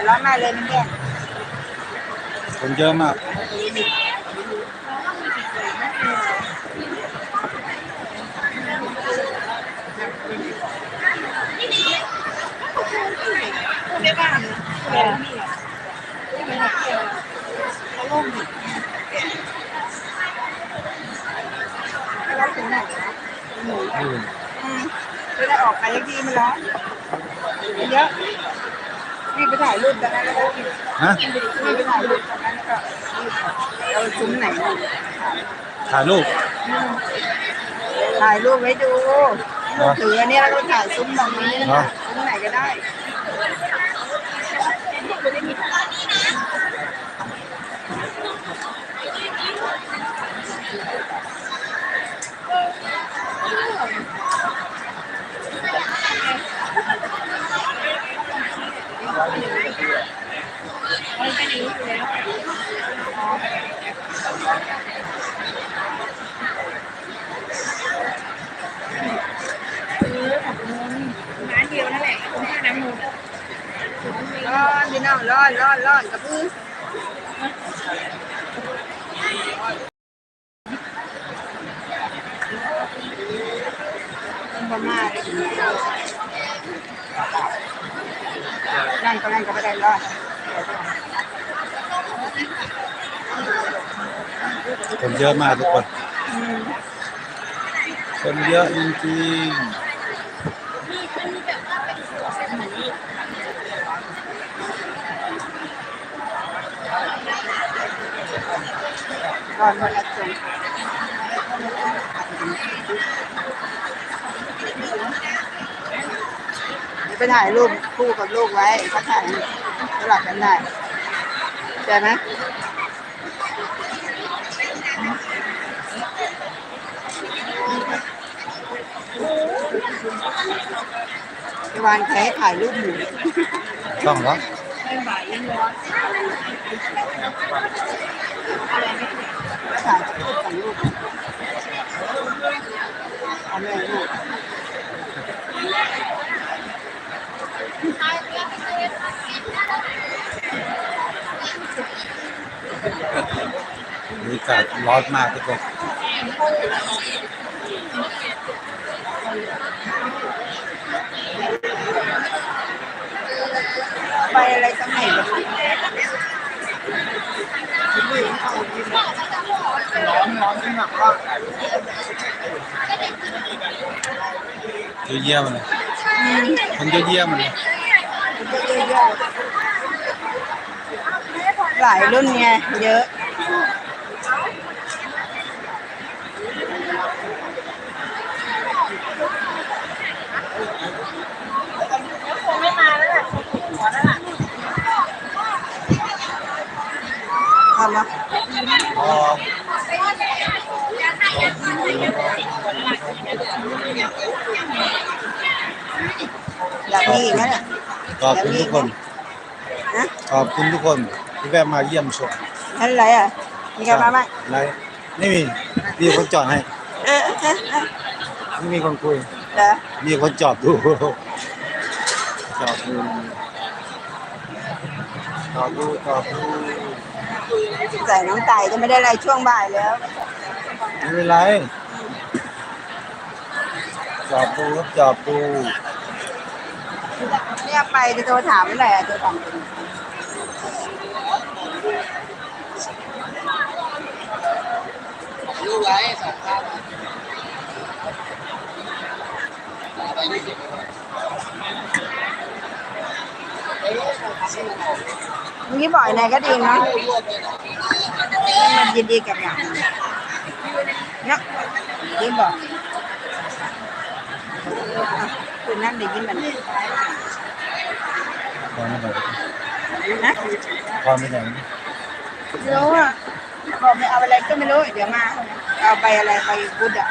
ดร้อนมากเลยเพื่อนคนเยอะมาก ไม่บ้านเออแล้วถึงไหนนะหนูอืมอืมไม่ได้ออกไปยังดีมันร้อนเยอะ นี่ไปถ่ายรูปตอนนั้นแล้วก็นี่ฮะไปถ่ายรูปตอนนั้นแล้วก็นี่เราซุ้มไหนนะถ่ายรูปถ่ายรูปไว้ดูมือถืออันนี้แล้วก็ถ่ายซุ้มตรงนี้นะเนาะซุ้มไหนก็ได้ ร้านเดียวนั่นแหละตรงท่าน้ำมูล ร้ อนพี่น้องร้อนร้อนร้อนกับพื้นพม่าได้ยินนั่นก็นั่นก็ไม่ได้ร้อนคนเยอะมากทุกคน คนเยอะจริง อนวันละจงไปถ่ายรูปคู่กับลูกไว้เขาถ่ายสลับกันได้ใช่ไหมวานแค่ถ่ายรูปหมูๆต้องแล้ว ถ่ายรูปสองรูปเอาแม่ลูกบรรยากาศร้อนมากทุกคน ไปอะไรสมัยแบบ ร้อนร้อนที่หนักมาเยอะแยะมันเลยคนเยอะแยมันเลยหลายรุ่นไงเยอะ คงไม่มาแล้วแหละคงปวดหัวแล้วล่ะ ทำมาพออยากมีอีกไหมเนี่ยขอบคุณทุกคน นะขอบคุณทุกคนที่แวะมาเยี่ยมชมนั่นอะไรอะ มีใครมาบ้างไรไม่มี มีคนจอดให้ เออเออเออไม่มีคนคุย เหรอมีคนจอดดู จอดดูจอดดูจอดดู ใส่น้องไต่จะไม่ได้อะไรช่วงบ่ายแล้วไม่เป็นไรจอดดูครับจอดดูเนี่ยไปจะโทรถามเมื่อไหร่อะโทรถามเป็นนี่บ่ อยไหนก็ดีเนาะมันยินดีกับอย่างนะยิ้มบอกอะคุณนั่งเดี๋ยวยิ้มมันพอไม่ไหนนะพอไม่ไหนไม่รู้อะบอกไม่เอาอะไรก็ไม่รู้ เดี๋ยวมา เอาไปอะไรไปพุทธอะ